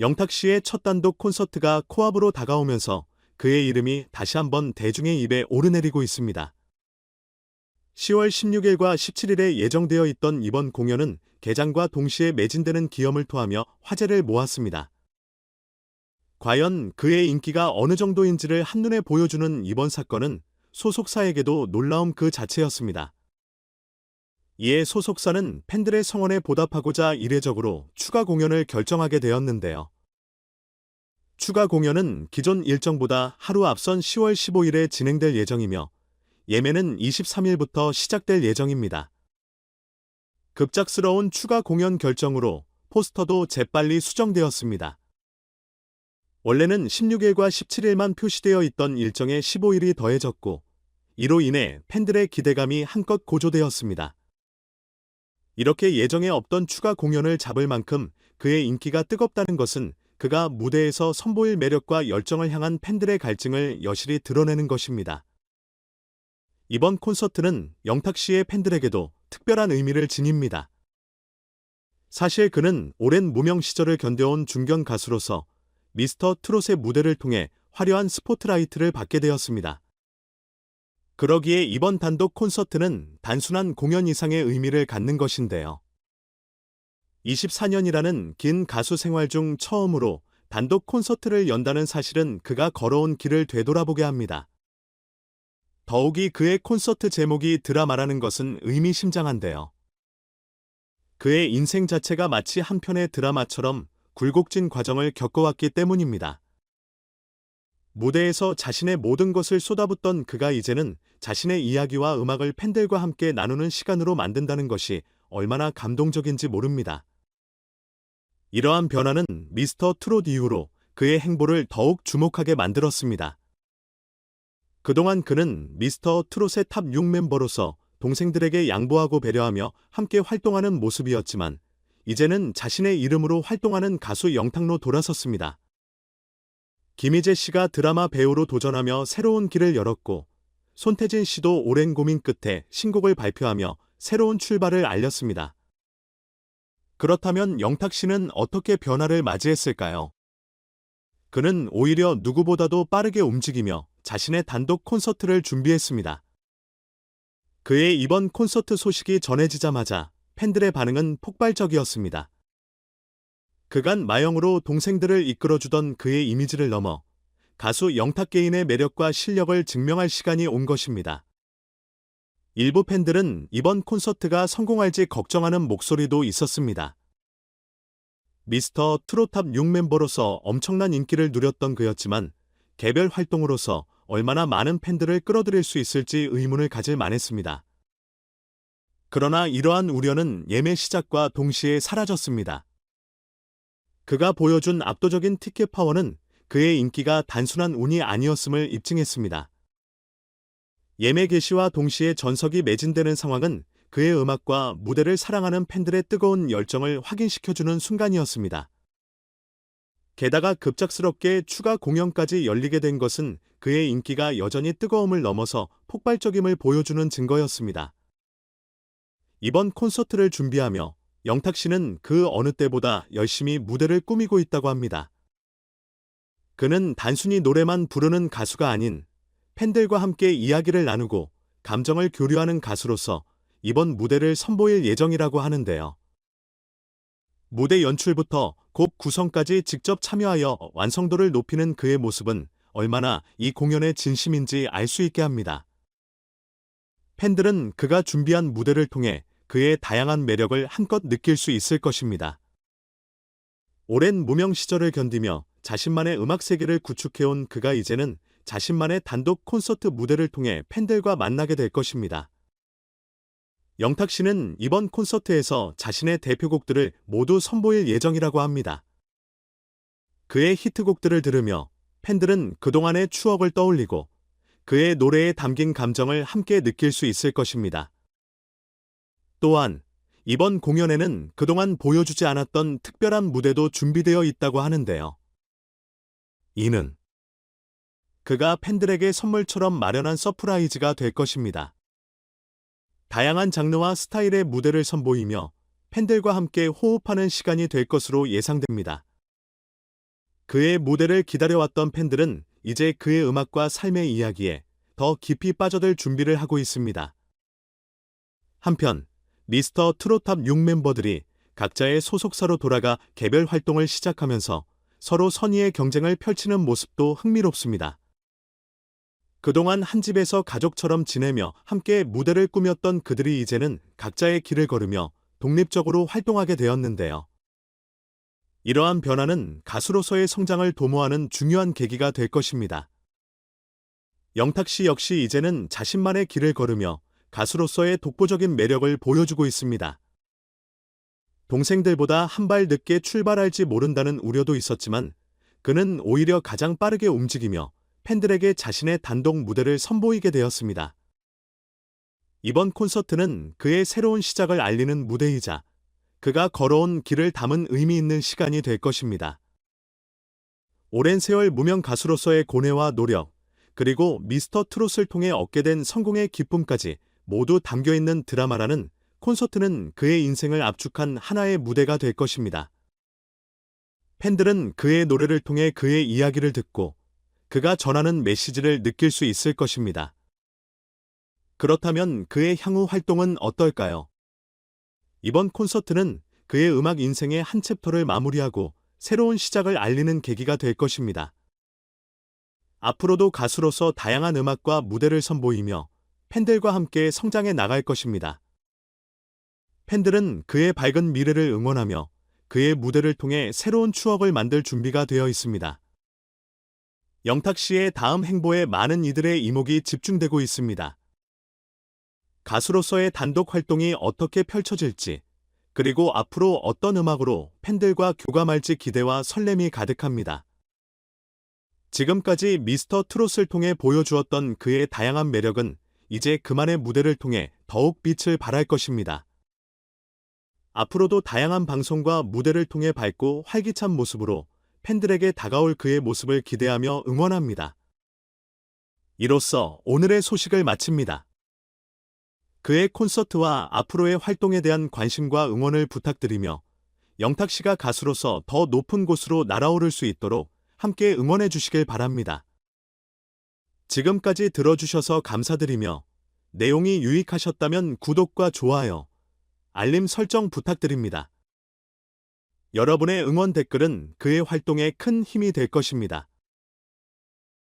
영탁 씨의 첫 단독 콘서트가 코앞으로 다가오면서 그의 이름이 다시 한번 대중의 입에 오르내리고 있습니다. 10월 16일과 17일에 예정되어 있던 이번 공연은 개장과 동시에 매진되는 기염을 토하며 화제를 모았습니다. 과연 그의 인기가 어느 정도인지를 한눈에 보여주는 이번 사건은 소속사에게도 놀라움 그 자체였습니다. 이에 소속사는 팬들의 성원에 보답하고자 이례적으로 추가 공연을 결정하게 되었는데요. 추가 공연은 기존 일정보다 하루 앞선 10월 15일에 진행될 예정이며 예매는 23일부터 시작될 예정입니다. 급작스러운 추가 공연 결정으로 포스터도 재빨리 수정되었습니다. 원래는 16일과 17일만 표시되어 있던 일정에 15일이 더해졌고 이로 인해 팬들의 기대감이 한껏 고조되었습니다. 이렇게 예정에 없던 추가 공연을 잡을 만큼 그의 인기가 뜨겁다는 것은 그가 무대에서 선보일 매력과 열정을 향한 팬들의 갈증을 여실히 드러내는 것입니다. 이번 콘서트는 영탁 씨의 팬들에게도 특별한 의미를 지닙니다. 사실 그는 오랜 무명 시절을 견뎌온 중견 가수로서 미스터 트롯의 무대를 통해 화려한 스포트라이트를 받게 되었습니다. 그러기에 이번 단독 콘서트는 단순한 공연 이상의 의미를 갖는 것인데요. 24년이라는 긴 가수 생활 중 처음으로 단독 콘서트를 연다는 사실은 그가 걸어온 길을 되돌아보게 합니다. 더욱이 그의 콘서트 제목이 드라마라는 것은 의미심장한데요. 그의 인생 자체가 마치 한 편의 드라마처럼 굴곡진 과정을 겪어왔기 때문입니다. 무대에서 자신의 모든 것을 쏟아붓던 그가 이제는 자신의 이야기와 음악을 팬들과 함께 나누는 시간으로 만든다는 것이 얼마나 감동적인지 모릅니다. 이러한 변화는 미스터 트롯 이후로 그의 행보를 더욱 주목하게 만들었습니다. 그동안 그는 미스터 트롯의 탑 6 멤버로서 동생들에게 양보하고 배려하며 함께 활동하는 모습이었지만 이제는 자신의 이름으로 활동하는 가수 영탁로 돌아섰습니다. 김희재 씨가 드라마 배우로 도전하며 새로운 길을 열었고 손태진 씨도 오랜 고민 끝에 신곡을 발표하며 새로운 출발을 알렸습니다. 그렇다면 영탁 씨는 어떻게 변화를 맞이했을까요? 그는 오히려 누구보다도 빠르게 움직이며 자신의 단독 콘서트를 준비했습니다. 그의 이번 콘서트 소식이 전해지자마자 팬들의 반응은 폭발적이었습니다. 그간 마영으로 동생들을 이끌어주던 그의 이미지를 넘어 가수 영탁 개인의 매력과 실력을 증명할 시간이 온 것입니다. 일부 팬들은 이번 콘서트가 성공할지 걱정하는 목소리도 있었습니다. 미스터 트롯탑 6멤버로서 엄청난 인기를 누렸던 그였지만 개별 활동으로서 얼마나 많은 팬들을 끌어들일 수 있을지 의문을 가질 만했습니다. 그러나 이러한 우려는 예매 시작과 동시에 사라졌습니다. 그가 보여준 압도적인 티켓 파워는 그의 인기가 단순한 운이 아니었음을 입증했습니다. 예매 개시와 동시에 전석이 매진되는 상황은 그의 음악과 무대를 사랑하는 팬들의 뜨거운 열정을 확인시켜주는 순간이었습니다. 게다가 급작스럽게 추가 공연까지 열리게 된 것은 그의 인기가 여전히 뜨거움을 넘어서 폭발적임을 보여주는 증거였습니다. 이번 콘서트를 준비하며 영탁 씨는 그 어느 때보다 열심히 무대를 꾸미고 있다고 합니다. 그는 단순히 노래만 부르는 가수가 아닌 팬들과 함께 이야기를 나누고 감정을 교류하는 가수로서 이번 무대를 선보일 예정이라고 하는데요. 무대 연출부터 곡 구성까지 직접 참여하여 완성도를 높이는 그의 모습은 얼마나 이 공연의 진심인지 알 수 있게 합니다. 팬들은 그가 준비한 무대를 통해 그의 다양한 매력을 한껏 느낄 수 있을 것입니다. 오랜 무명 시절을 견디며 자신만의 음악 세계를 구축해온 그가 이제는 자신만의 단독 콘서트 무대를 통해 팬들과 만나게 될 것입니다. 영탁 씨는 이번 콘서트에서 자신의 대표곡들을 모두 선보일 예정이라고 합니다. 그의 히트곡들을 들으며 팬들은 그동안의 추억을 떠올리고 그의 노래에 담긴 감정을 함께 느낄 수 있을 것입니다. 또한 이번 공연에는 그동안 보여주지 않았던 특별한 무대도 준비되어 있다고 하는데요. 이는 그가 팬들에게 선물처럼 마련한 서프라이즈가 될 것입니다. 다양한 장르와 스타일의 무대를 선보이며 팬들과 함께 호흡하는 시간이 될 것으로 예상됩니다. 그의 무대를 기다려왔던 팬들은 이제 그의 음악과 삶의 이야기에 더 깊이 빠져들 준비를 하고 있습니다. 한편 미스터 트롯탑 6 멤버들이 각자의 소속사로 돌아가 개별 활동을 시작하면서 서로 선의의 경쟁을 펼치는 모습도 흥미롭습니다. 그동안 한 집에서 가족처럼 지내며 함께 무대를 꾸몄던 그들이 이제는 각자의 길을 걸으며 독립적으로 활동하게 되었는데요. 이러한 변화는 가수로서의 성장을 도모하는 중요한 계기가 될 것입니다. 영탁 씨 역시 이제는 자신만의 길을 걸으며 가수로서의 독보적인 매력을 보여주고 있습니다. 동생들보다 한 발 늦게 출발할지 모른다는 우려도 있었지만 그는 오히려 가장 빠르게 움직이며 팬들에게 자신의 단독 무대를 선보이게 되었습니다. 이번 콘서트는 그의 새로운 시작을 알리는 무대이자 그가 걸어온 길을 담은 의미 있는 시간이 될 것입니다. 오랜 세월 무명 가수로서의 고뇌와 노력, 그리고 미스터 트롯을 통해 얻게 된 성공의 기쁨까지 모두 담겨 있는 드라마라는 콘서트는 그의 인생을 압축한 하나의 무대가 될 것입니다. 팬들은 그의 노래를 통해 그의 이야기를 듣고 그가 전하는 메시지를 느낄 수 있을 것입니다. 그렇다면 그의 향후 활동은 어떨까요? 이번 콘서트는 그의 음악 인생의 한 챕터를 마무리하고 새로운 시작을 알리는 계기가 될 것입니다. 앞으로도 가수로서 다양한 음악과 무대를 선보이며 팬들과 함께 성장해 나갈 것입니다. 팬들은 그의 밝은 미래를 응원하며 그의 무대를 통해 새로운 추억을 만들 준비가 되어 있습니다. 영탁 씨의 다음 행보에 많은 이들의 이목이 집중되고 있습니다. 가수로서의 단독 활동이 어떻게 펼쳐질지, 그리고 앞으로 어떤 음악으로 팬들과 교감할지 기대와 설렘이 가득합니다. 지금까지 미스터 트롯을 통해 보여주었던 그의 다양한 매력은 이제 그만의 무대를 통해 더욱 빛을 발할 것입니다. 앞으로도 다양한 방송과 무대를 통해 밝고 활기찬 모습으로 팬들에게 다가올 그의 모습을 기대하며 응원합니다. 이로써 오늘의 소식을 마칩니다. 그의 콘서트와 앞으로의 활동에 대한 관심과 응원을 부탁드리며 영탁 씨가 가수로서 더 높은 곳으로 날아오를 수 있도록 함께 응원해 주시길 바랍니다. 지금까지 들어주셔서 감사드리며 내용이 유익하셨다면 구독과 좋아요, 알림 설정 부탁드립니다. 여러분의 응원 댓글은 그의 활동에 큰 힘이 될 것입니다.